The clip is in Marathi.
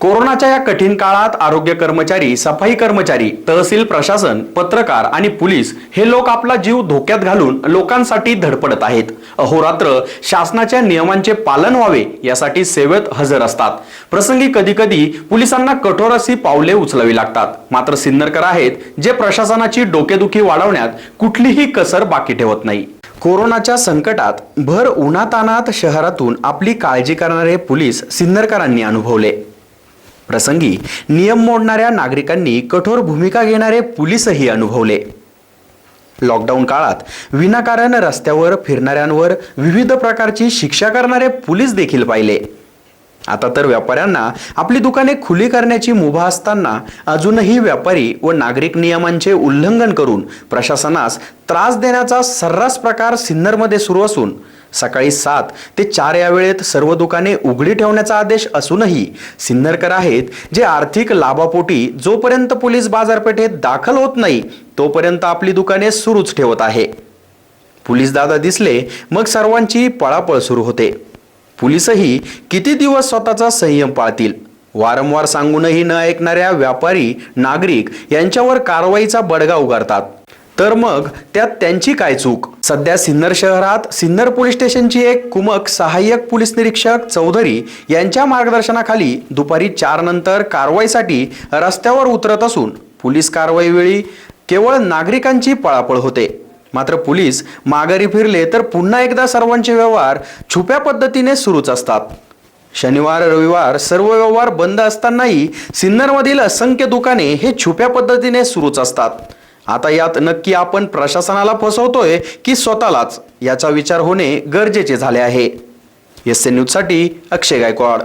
कोरोनाच्या या कठीण काळात आरोग्य कर्मचारी सफाई कर्मचारी तहसील प्रशासन पत्रकार आणि पोलीस हे लोक आपला जीव धोक्यात घालून लोकांसाठी धडपडत आहेत. अहोरात्र शासनाच्या नियमांचे पालन व्हावे यासाठी सेवेत हजर असतात. प्रसंगी कधी कधी पोलिसांना कठोर अशी पावले उचलावी लागतात. मात्र सिन्नरकर आहेत जे प्रशासनाची डोकेदुखी वाढवण्यात कुठलीही कसर बाकी ठेवत नाही. कोरोनाच्या संकटात भर उन्हातानात शहरातून आपली काळजी करणारे पोलीस सिन्नरकरांनी अनुभवले. प्रसंगी नियम मोडणाऱ्या नागरिकांनी कठोर भूमिका घेणारे पोलीसही अनुभवले. लॉकडाऊन काळात विनाकारण रस्त्यावर फिरणाऱ्यांवर विविध प्रकारची शिक्षा करणारे पोलीस देखील पाहिले. आता तर व्यापाऱ्यांना आपली दुकाने खुली करण्याची मुभा असताना अजूनही व्यापारी व नागरिक नियमांचे उल्लंघन करून प्रशासनास त्रास देण्याचा सर्रास प्रकार सिन्नरमध्ये सुरू असून सकाळी सात ते चार या वेळेत सर्व दुकाने उघडी ठेवण्याचा आदेश असूनही सिन्नरकर आहेत जे आर्थिक लाभापोटी जोपर्यंत पोलीस बाजारपेठेत दाखल होत नाही तोपर्यंत आपली दुकाने सुरूच ठेवत आहे. पोलीस दादा दिसले मग सर्वांची पळापळ सुरू होते. पोलीसही किती दिवस स्वतःचा संयम पाळतील? वारंवार सांगूनही न ऐकणाऱ्या व्यापारी नागरिक यांच्यावर कारवाईचा बडगा उगारतात. तर मग त्यात त्यांची काय चूक? सध्या सिन्नर शहरात सिन्नर पोलीस स्टेशनची एक कुमक सहाय्यक पोलीस निरीक्षक चौधरी यांच्या मार्गदर्शनाखाली दुपारी चार नंतर कारवाईसाठी रस्त्यावर उतरत असून पोलीस कारवाईवेळी केवळ नागरिकांची पळापळ होते. मात्र पोलीस माघारी फिरले तर पुन्हा एकदा सर्वांचे व्यवहार छुप्या पद्धतीने सुरूच असतात. शनिवार रविवार सर्व व्यवहार बंद असतानाही सिन्नरमधील असंख्य दुकाने हे छुप्या पद्धतीने सुरूच असतात. आता यात नक्की आपण प्रशासनाला फसवतोय की स्वतःलाच? याचा विचार होणे गरजेचे झाले आहे. एस एन न्यूजसाठी अक्षय गायकवाड.